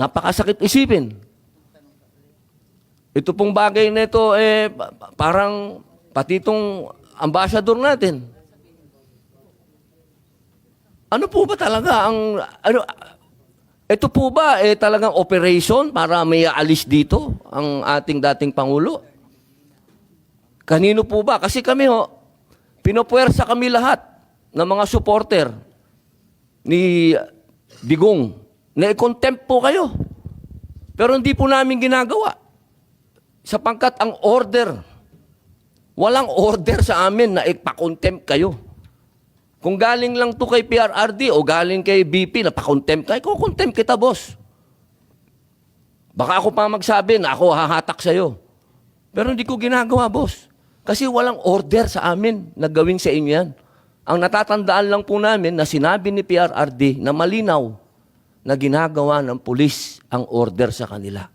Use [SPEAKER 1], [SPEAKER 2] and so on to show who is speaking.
[SPEAKER 1] napakasakit isipin. Ito pong bagay na ito, eh, pa- pa- parang pati itong ambassador natin. Ano po ba talaga ang, ano, ito po ba eh talagang operation para may aalis dito ang ating dating Pangulo? Kanino po ba? Kasi kami ho, pinopuwersa kami lahat ng mga supporter ni Digong na i-contempt po kayo. Pero hindi po namin ginagawa. Sapangkat ang order, walang order sa amin na ipakontempt kayo. Kung galing lang to kay PRRD o galing kay BP na pakontempt kayo, kukontempt kita, boss. Baka ako pa magsabi na ako hahatak sa'yo. Pero hindi ko ginagawa, boss. Kasi walang order sa amin na gawin sa inyo yan. Ang natatandaan lang po namin na sinabi ni PRRD na malinaw na ginagawa ng pulis ang order sa kanila.